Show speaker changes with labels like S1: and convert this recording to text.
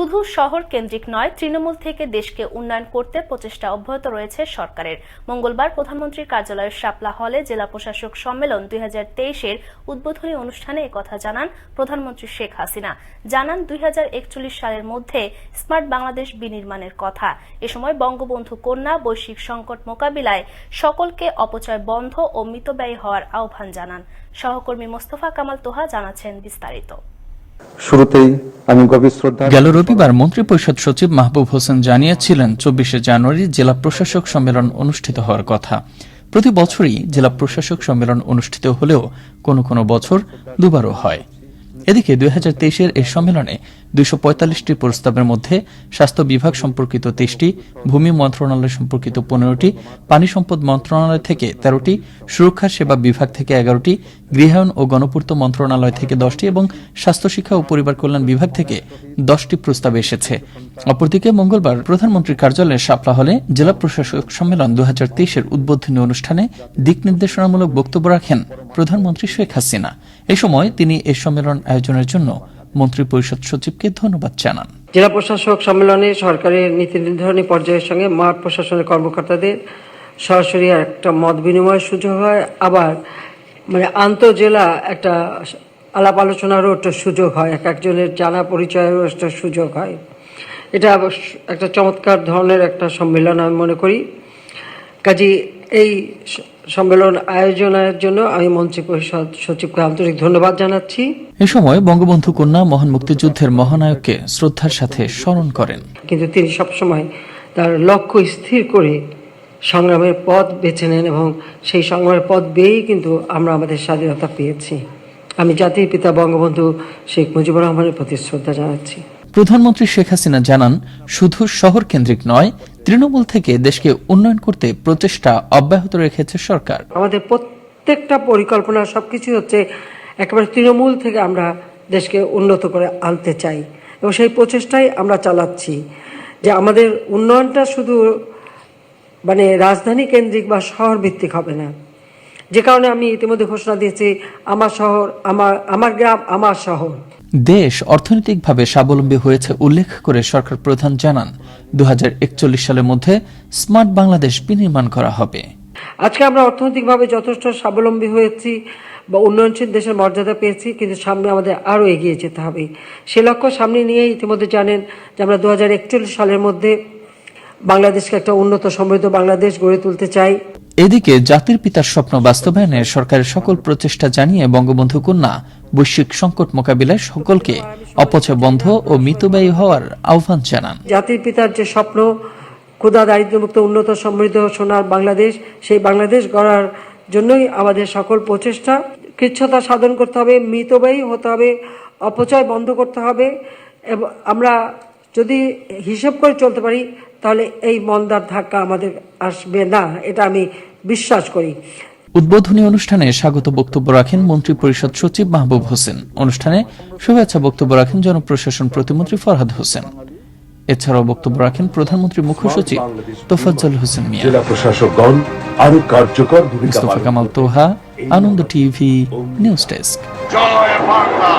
S1: শুধু শহর কেন্দ্রিক নয়, তৃণমূল থেকে দেশকে উন্নয়ন করতে প্রচেষ্টা অব্যাহত রয়েছে সরকারের। মঙ্গলবার প্রধানমন্ত্রীর কার্যালয়ের শাপলা হলে জেলা প্রশাসক সম্মেলন দুই তেইশের উদ্বোধনী অনুষ্ঠানে একথা জানান প্রধানমন্ত্রী শেখ হাসিনা। জানান দুই হাজার একচল্লিশ সালের মধ্যে স্মার্ট বাংলাদেশ বিনির্মাণের কথা। এ সময় বঙ্গবন্ধু কন্যা বৈশ্বিক সংকট মোকাবিলায় সকলকে অপচয় বন্ধ ও মিতব্যয়ী হওয়ার আহ্বান জানান। সহকর্মী মোস্তফা কামাল তোহা জানাচ্ছেন বিস্তারিত।
S2: শুরুতেই
S3: গেল রবিবার মন্ত্রিপরিষদ সচিব মাহবুব হোসেন জানিয়েছিলেন চব্বিশে জানুয়ারি জেলা প্রশাসক সম্মেলন অনুষ্ঠিত হওয়ার কথা। প্রতি বছরই জেলা প্রশাসক সম্মেলন অনুষ্ঠিত হলেও কোনো কোনো বছর দুবারও হয়। এদিকে দুই হাজার তেইশের এই সম্মেলনে দুইশো পঁয়তাল্লিশটি প্রস্তাবের মধ্যে স্বাস্থ্য বিভাগ সম্পর্কিত তেইশটি, ভূমি মন্ত্রণালয় সম্পর্কিত পনেরোটি, পানি সম্পদ মন্ত্রণালয় থেকে তেরোটি, সুরক্ষা সেবা বিভাগ থেকে এগারোটি, গৃহায়ন ও গণপূর্ত মন্ত্রণালয় থেকে দশটি এবং স্বাস্থ্য শিক্ষা ও পরিবার কল্যাণ বিভাগ থেকে দশটি প্রস্তাব এসেছে। অপরদিকে মঙ্গলবার প্রধানমন্ত্রীর কার্যালয়ে শাপলা হলে জেলা প্রশাসক সম্মেলন দু হাজার তেইশের উদ্বোধনী অনুষ্ঠানে দিক নির্দেশনামূলক বক্তব্য রাখেন প্রধানমন্ত্রী শেখ হাসিনা। এ সময় তিনি এই সম্মেলন আয়োজনের জন্য মন্ত্রিপরিষদ সচিবকে ধন্যবাদ জানান।
S4: জেলা প্রশাসক সম্মেলনে সরকারের নীতি নির্ধারণী পর্যায়ের সঙ্গে মাঠ প্রশাসনের কর্মকর্তাদের সরাসরি একটা মত বিনিময়ের সুযোগ হয়, আবার মানে আন্তঃজেলা একটা আলাপ আলোচনারও একটা সুযোগ হয়, এক একজনের জানা পরিচয়েরও একটা সুযোগ হয়। এটা একটা চমৎকার ধরনের একটা সম্মেলন আমি মনে করি। কাজী এই সম্মেলন আয়োজনের জন্য আমি মন্ত্রী পরিষদ সচিবকে আন্তরিক ধন্যবাদ জানাচ্ছি।
S3: এ সময় বঙ্গবন্ধু কন্যা মহান মুক্তিযুদ্ধের মহানায়ককে শ্রদ্ধার সাথে স্মরণ করেন।
S4: কিন্তু তিনি সবসময় তার লক্ষ্য স্থির করে সংগ্রামের পথ বেছে নেন এবং সেই সংগ্রামের পথ বেয়েই কিন্তু আমরা আমাদের স্বাধীনতা পেয়েছি। আমি জাতির পিতা বঙ্গবন্ধু শেখ মুজিবুর রহমানের প্রতি শ্রদ্ধা জানাচ্ছি।
S3: প্রধানমন্ত্রী শেখ হাসিনা জানান, শুধু শহর কেন্দ্রিক নয়, তৃণমূল থেকে দেশকে উন্নয়ন করতে প্রচেষ্টা অব্যাহত রেখেছে সরকার।
S4: আমাদের প্রত্যেকটা পরিকল্পনা সবকিছু হচ্ছে একেবারে তৃণমূল থেকে আমরা দেশকে উন্নত করে আনতে চাই এবং সেই প্রচেষ্টাই আমরা চালাচ্ছি। যে আমাদের উন্নয়নটা শুধু মানে রাজধানী কেন্দ্রিক বা শহর ভিত্তিক হবে না। যে কারণে আমি ইতিমধ্যে ঘোষণা দিয়েছি আমার শহর আমার আমার গ্রাম আমার শহর।
S3: দেশ অর্থনৈতিকভাবে স্বাবলম্বী হয়েছে উল্লেখ করে সরকার প্রধান জানান দু হাজার একচল্লিশ সালের মধ্যে স্মার্ট বাংলাদেশ বিনির্মাণ করা হবে।
S4: আজকে আমরা অর্থনৈতিকভাবে যথেষ্ট স্বাবলম্বী হয়েছি বা উন্নয়নশীল দেশের মর্যাদা পেয়েছি কিন্তু সামনে আমাদের আরও এগিয়ে যেতে হবে। সে লক্ষ্য সামনে নিয়ে ইতিমধ্যে জানেন যে আমরা দু হাজার একচল্লিশ সালের মধ্যে বাংলাদেশকে একটা উন্নত সমৃদ্ধ বাংলাদেশ গড়ে তুলতে চাই।
S3: এদিকে জাতির পিতার স্বপ্ন বাস্তবায়নে সরকারের সকল প্রচেষ্টা জানিয়ে বঙ্গবন্ধু কন্যা বৈশ্বিক সংকট মোকাবিলায় সকলকে অপচয় বন্ধ ও মিতব্যয়ী হওয়ার আহ্বান জানান।
S4: জাতির পিতার যে স্বপ্ন ক্ষুদা দারিদ্র্যমুক্ত, উন্নত, সমৃদ্ধ, সোনার বাংলাদেশ, সেই বাংলাদেশ গড়ার জন্যই আমাদের সকল প্রচেষ্টা। কৃচ্ছতা সাধন করতে হবে, মিতব্যয়ী হতে হবে, অপচয় বন্ধ করতে হবে। আমরা যদি হিসেব করে চলতে পারি তাহলে এই মন্দার ধাক্কা আমাদের আসবে না এটা আমি বিশ্বাস করি।
S3: উদ্বোধনী অনুষ্ঠানে স্বাগত বক্তব্য রাখেন মন্ত্রী পরিষদ সচিব মাহবুব হোসেন। অনুষ্ঠানে শুভেচ্ছা বক্তব্য রাখেন জনপ্রশাসন প্রতিমন্ত্রী ফরহাদ হোসেন। এছাড়াও বক্তব্য রাখেন প্রধানমন্ত্রী মুখ্য সচিব তোফাজ্জল হোসেন মিয়া।
S5: জেলা প্রশাসকগণ আরও কার্যকর ভূমিকা পালন
S3: Kamal Toha Ananda TV news desk.
S6: জয় বাংলা।